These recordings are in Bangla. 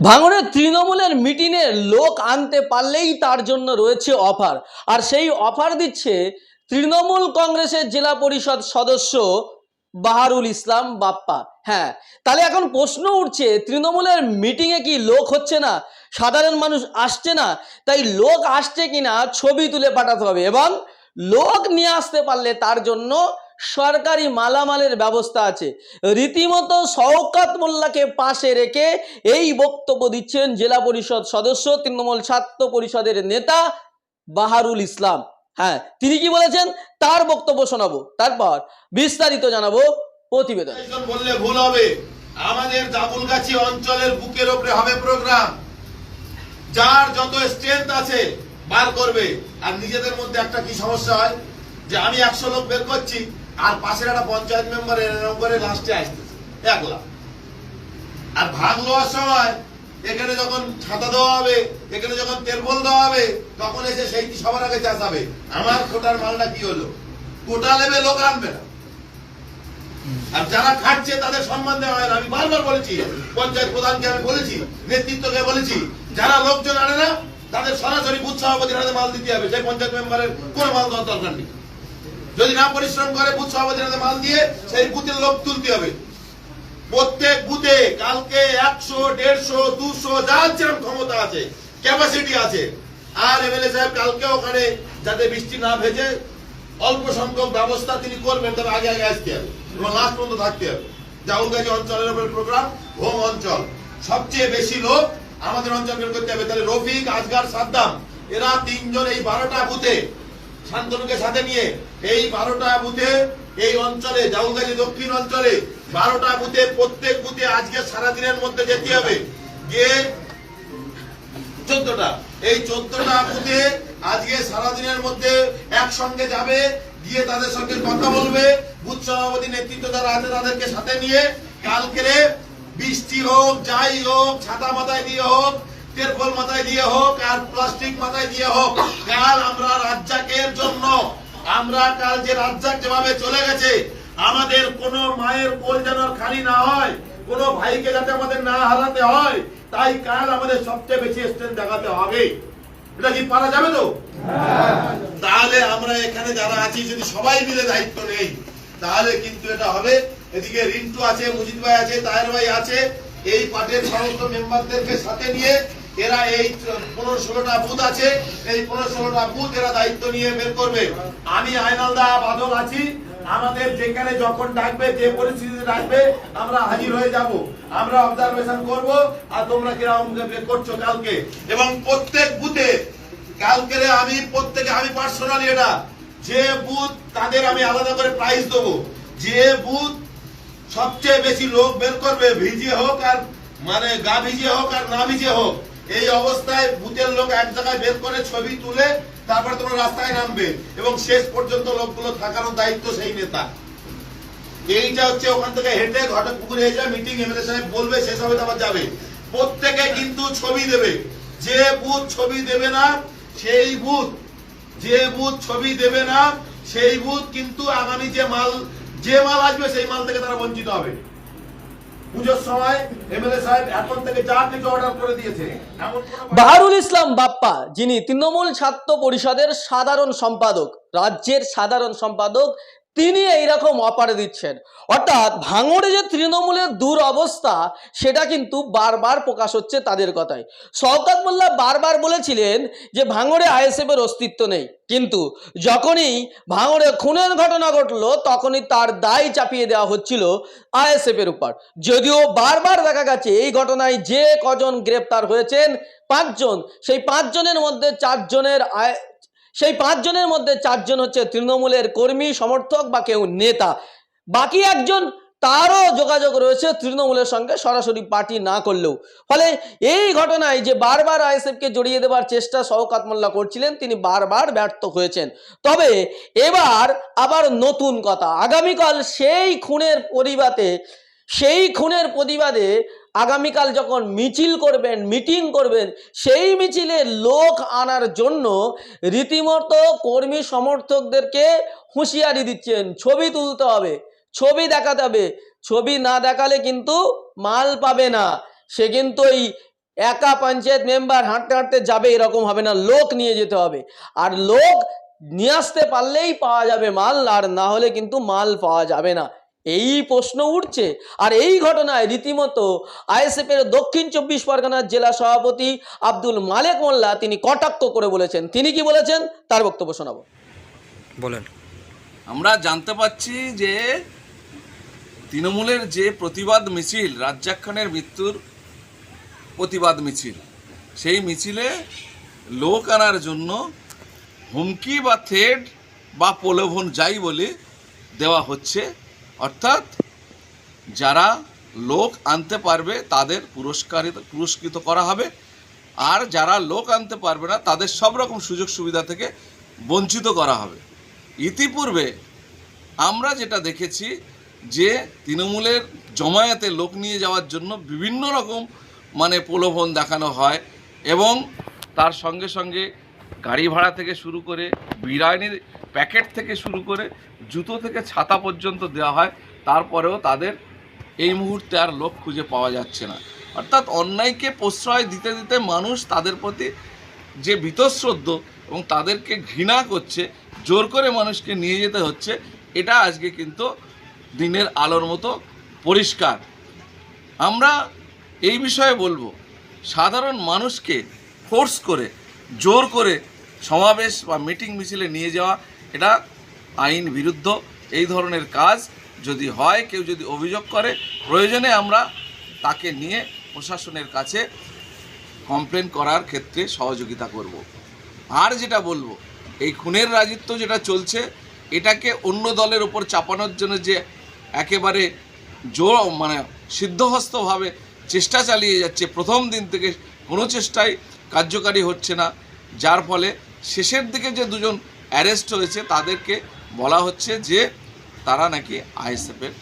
ভাঙড়ের তৃণমূলের মিটিংয়ে লোক আনতে পারলেই তার জন্য রয়েছে অফার আর সেই অফার দিচ্ছে তৃণমূল কংগ্রেসের জেলা পরিষদ সদস্য বাহারুল ইসলাম বাপ্পা। হ্যাঁ তাহলে এখন প্রশ্ন উঠছে, তৃণমূলের মিটিংয়ে কি লোক হচ্ছে না? সাধারণ মানুষ আসছে না? তাই লোক আসছে কিনা ছবি তুলে পাঠাতে হবে। এবং লোক নিয়ে আসতে পারলে তার জন্য সরকারি মালামালের ব্যবস্থা আছে। রীতিমতো শওকাত মোল্লাকে পাশে রেখে এই বক্তব্য দিচ্ছেন জেলা পরিষদ সদস্য, তৃণমূল ছাত্র পরিষদের নেতা বাহারুল ইসলাম। হ্যাঁ তিনি কি বলেছেন? তার বক্তব্য শোনাবো। তারপর বিস্তারিত জানাব প্রতিবেদন। বললে ভুল হবে। আমাদের দাবুলগাছি অঞ্চলের বুকের উপরে হবে প্রোগ্রাম। যার যত স্ট্রেংথ আছে, বার করবে। আর নিজেদের মধ্যে একটা কি সমস্যা হয়? যে আমি একশো লোক বের করছি। আর পাশের একটা পঞ্চায়েত মেম্বার এরকম করে লাস্টে আসতেছে। একলা। আর ভাগ লওয়ার সময় এখানে যখন ছাতা দেওয়া হবে, এখানে যখন তেলবল দেওয়া হবে, তখন এসে সেইটি সবার আগে চাষাবে আমার কোটার মালটা কি হলো? কোটা নেবে লোক আনবে না। আর যারা খাটছে তাদের সম্মান দেওয়া হয় না। আমি বারবার বলেছি, পঞ্চায়েত প্রধানকে আমি বলেছি, নেতৃত্বকে বলেছি, যারা লোকজন আনে না, তাদের সরাসরি বুথ সভাপতির হাতে মাল দিতে হবে। সেই পঞ্চায়েত মেম্বারের কোনো মাল দেওয়ার দরকার নেই। যদি না পরিশ্রম করে বুথ সভাপতির মাল দিয়ে, সেই বুথের লোক তুলতে হবে। প্রত্যেক বুথে কালকে একশো, দেড়শো, দুশো যার যেরকম ক্ষমতা আছে ক্যাপাসিটি আছে। আর এমএলএ সাহেব কালকে ওখানে যাতে বৃষ্টি না ভেজে, অল্প সংখ্যক ব্যবস্থা তিনি করবেন, তবে আগে আগে আসতে হবে। এবং লাস্ট পর্যন্ত থাকতে হবে। জাউলগাছি অঞ্চলের উপর প্রোগ্রাম হোম অঞ্চল। সবচেয়ে বেশি লোক আমাদের অঞ্চল করতে হবে। তাহলে রফিক, আজগার, সাদ্দাম, এরা তিনজন এই বারোটা বুথে। শান্তনুকে সাথে নিয়ে এই বারোটা বুথে এই অঞ্চলে জাউলগাছি দক্ষিণ অঞ্চলে বারোটা বুথে, প্রত্যেক বুথে আজকে সারাদিনের মধ্যে যেতে হবে। গিয়ে চোদ্দটা। এই চোদ্দটা বুথে আজকে সারাদিনের মধ্যে একসঙ্গে যাবে, গিয়ে তাদের সঙ্গে কথা বলবে। বুথ সভাপতি নেতৃত্ব যারা আছে তাদেরকে সাথে নিয়ে কালকে বৃষ্টি হোক, যাই হোক, ছাতা মাথায় দিয়ে হোক তেরপল মাথায় দিয়ে হোক, আর প্লাস্টিক মাথায় দিয়ে হোক রাজ্জাকের জন্য। আমরা কাল যে রাজ্জাক যেভাবে চলে গেছে, আমাদের কোন মায়ের কোল যেন খালি না হয়, কোন ভাইকে যাতে আমাদের না হারাতে হয়, তাই কাল আমাদের সবচেয়ে বেশি স্ট্রেন্থ দেখাতে হবে। এটা কি পারা যাবে তো? তাহলে আমরা এখানে যারা আছি, যদি সবাই মিলে দায়িত্ব নেই, তাহলে কিন্তু এটা হবে। এদিকে রিন্টু আছে মুজিদ ভাই আছে, তাহের ভাই আছে। এই পার্টির সমস্ত মেম্বারদেরকে সাথে নিয়ে এরা এই পনেরো ষোলোটা বুথ আছে, এই পনেরো ষোলোটা বুথ এরা দায়িত্ব নিয়ে বের করবে। আমি আইনালদা বাদল আছি, আমাদের যেখানে যখন ডাকবে, যে পরিস্থিতিতে ডাকবে, আমরা হাজির হয়ে যাব। আমরা অবজারভেশন করব, আর তোমরা কীরকম করছ কালকে। এবং প্রত্যেক বুথে কালকে আমি প্রত্যেকে, আমি পার্সোনালি এটা, যে বুথ তাদের আমি আলাদা করে প্রাইজ দেবো। যে বুথ সবচেয়ে বেশি লোক বের করবে, ভিজে হোক আর মানে গা ভিজিয়ে হোক আর না ভিজে হোক এই অবস্থায় ভূতের লোক এক জায়গায় বের করে ছবি তুলে তারপর তোমরা রাস্তায় নামবে এবং শেষ পর্যন্ত লোকগুলো থাকানোর দায়িত্ব সেই নেতা। এইটা হচ্ছে ওখান থেকে হেঁটে ঘটক পুকুরে এসে মিটিং এমএলএ সাহেব বলবে, শেষ হবে, তারপর যাবে। প্রত্যেকে কিন্তু ছবি দেবে। যে বুথ ছবি দেবে না, সেই বুথ, যে বুথ ছবি দেবে না, সেই বুথ কিন্তু আগামী যে মাল যে মাল আসবে, সেই মাল থেকে তারা বঞ্চিত হবে। বাহারুল ইসলাম বাপ্পা যিনি তৃণমূল ছাত্র পরিষদের সাধারণ সম্পাদক রাজ্যের সাধারণ সম্পাদক তিনি এইরকম অফার দিচ্ছেন। অর্থাৎ ভাঙড়ে যে তৃণমূলের দূর অবস্থা সেটা কিন্তু বারবার প্রকাশ হচ্ছে তাদের কথায়। শওকত মোল্লা বারবার বলেছিলেন যে ভাঙড়ে আইএসএফের অস্তিত্ব নেই। কিন্তু যখনই ভাঙড়ে খুনের ঘটনা ঘটলো, তখনই তার দায় চাপিয়ে দেওয়া হচ্ছিল আইএসএফ এর উপর। যদিও বারবার দেখা গেছে, এই ঘটনায় যে কজন গ্রেপ্তার হয়েছেন, পাঁচজন। সেই পাঁচজনের মধ্যে চারজনের সেই পাঁচজনের মধ্যে চারজন হচ্ছে তৃণমূলের কর্মী, সমর্থক বা কেউ নেতা। বাকি একজন তারও যোগাযোগ রয়েছে তৃণমূলের সঙ্গে সরাসরি পার্টি না করলেও। ফলে এই ঘটনায় যে বারবার আইএসএফকে জড়িয়ে দেওয়ার চেষ্টা শওকাত মোল্লা করছিলেন, তিনি বারবার ব্যর্থ হয়েছেন। তবে এবার আবার নতুন কথা। আগামীকাল সেই খুনের পরিবাতে সেই খুনের প্রতিবাদে আগামীকাল যখন মিছিল করবেন, মিটিং করবেন, সেই মিছিলে লোক আনার জন্য রীতিমতো কর্মী সমর্থকদেরকে হুঁশিয়ারি দিচ্ছেন। ছবি তুলতে হবে, ছবি দেখাতে হবে। ছবি না দেখালে কিন্তু মাল পাবে না। সে কিন্তু ওই একা পঞ্চায়েত মেম্বার হাঁটতে হাঁটতে যাবে, এরকম হবে না। লোক নিয়ে যেতে হবে। আর লোক নিয়ে আসতে পারলেই পাওয়া যাবে মাল, আর না হলে কিন্তু মাল পাওয়া যাবে না। এই প্রশ্ন উঠছে। আর এই ঘটনায় রীতিমতো আইএসএফ এর দক্ষিণ চব্বিশ পরগনার জেলা সভাপতি আব্দুল মালেক মোল্লা তিনি কটাক্ষ করে বলেছেন। তিনি কি বলেছেন? তার বক্তব্য শোনাবো। বলেন। আমরা জানতে পাচ্ছি যে তৃণমূলের যে প্রতিবাদ মিছিল রাজ্জাক খানের মৃত্যুর প্রতিবাদ মিছিল সেই মিছিলে লোক আনার জন্য হুমকি বা থ্রেড বা প্রলোভন যাই বলে দেওয়া হচ্ছে। অর্থাৎ যারা লোক আনতে পারবে, তাদের পুরস্কারিত, পুরস্কৃত করা হবে। আর যারা লোক আনতে পারবে না, তাদের সব রকম সুযোগ সুবিধা থেকে বঞ্চিত করা হবে। ইতিপূর্বে আমরা যেটা দেখেছি যে তৃণমূলের জমায়েতে লোক নিয়ে যাওয়ার জন্য বিভিন্ন রকম মানে প্রলোভন দেখানো হয় এবং তার সঙ্গে সঙ্গে গাড়ি ভাড়া থেকে শুরু করে, বিরিয়ানির প্যাকেট থেকে শুরু করে, জুতো থেকে ছাতা পর্যন্ত দেওয়া হয়। তারপরেও তাদের এই মুহূর্তে আর লোক খুঁজে পাওয়া যাচ্ছে না। অর্থাৎ অন্যায়কে প্রশ্রয় দিতে দিতে মানুষ তাদের প্রতি যে বীতশ্রদ্ধ এবং তাদেরকে ঘৃণা করছে, জোর করে মানুষকে নিয়ে যেতে হচ্ছে, এটা আজকে কিন্তু দিনের আলোর মতো পরিষ্কার। আমরা এই বিষয়ে বলব, সাধারণ মানুষকে ফোর্স করে জোর করে সমাবেশ বা মিটিং মিছিলে নিয়ে যাওয়া, এটা আইন বিরুদ্ধ এই ধরনের কাজ যদি হয়, কেউ যদি অভিযোগ করে, প্রয়োজনে আমরা তাকে নিয়ে প্রশাসনের কাছে কমপ্লেন করার ক্ষেত্রে সহযোগিতা করব। আর যেটা বলব, এই খুনের রাজিত্ব যেটা চলছে, এটাকে অন্য দলের উপর চাপানোর জন্য যে একেবারে জোর মানে সিদ্ধহস্তভাবে চেষ্টা চালিয়ে যাচ্ছে, প্রথম দিন থেকে কোনো চেষ্টাই কার্যকারী হচ্ছে না। যার ফলে শেষের দিকে যে দুজন অ্যারেস্ট হয়েছে, তাদেরকে বলা হচ্ছে যে তারা নাকি আইএসএফের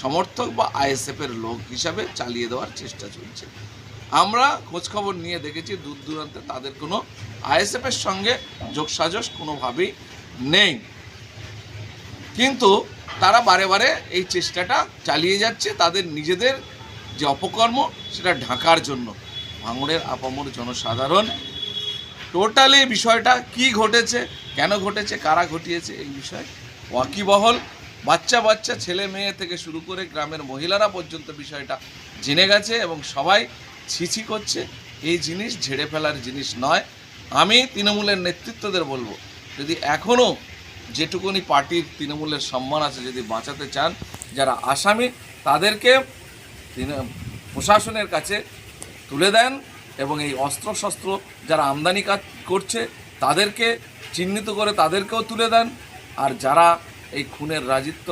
সমর্থক বা আইএসএফের লোক হিসাবে চালিয়ে দেওয়ার চেষ্টা চলছে। আমরা খোঁজখবর নিয়ে দেখেছি দূর দূরান্তে তাদের কোনো আইএসএফের সঙ্গে যোগসাজস কোনোভাবেই নেই। কিন্তু তারা বারে বারে এই চেষ্টাটা চালিয়ে যাচ্ছে, তাদের নিজেদের যে অপকর্ম, সেটা ঢাকার জন্য। ভাঙড়ের আপামর জনসাধারণ, টোটালি বিষয়টা কি ঘটেছে, কেন ঘটেছে, কারা ঘটিয়েছে, এই বিষয়ে ওয়াকিবহল বাচ্চা বাচ্চা, ছেলে মেয়ে থেকে শুরু করে গ্রামের মহিলারা পর্যন্ত বিষয়টা জেনে গেছে এবং সবাই ছিছি করছে। এই জিনিস ঝেড়ে ফেলার জিনিস নয়। আমি তৃণমূলের নেতৃত্বদের বলব, যদি এখনও যেটুকুনি পার্টির তৃণমূলের সম্মান আছে, যদি বাঁচাতে চান, যারা আসামি, তাদেরকে প্রশাসনের কাছে তুলে দেন এবং এই অস্ত্রশস্ত্র যারা আমদানি কাজ করছে, তাদেরকে চিহ্নিত করে তাদেরকেও তুলে দেন। আর যারা এই খুনের রাজিত্ব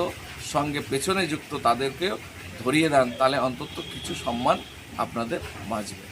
সঙ্গে পেছনে যুক্ত, তাদেরকেও ধরিয়ে দেন। তাহলে অন্তত কিছু সম্মান আপনাদের বাঁচবে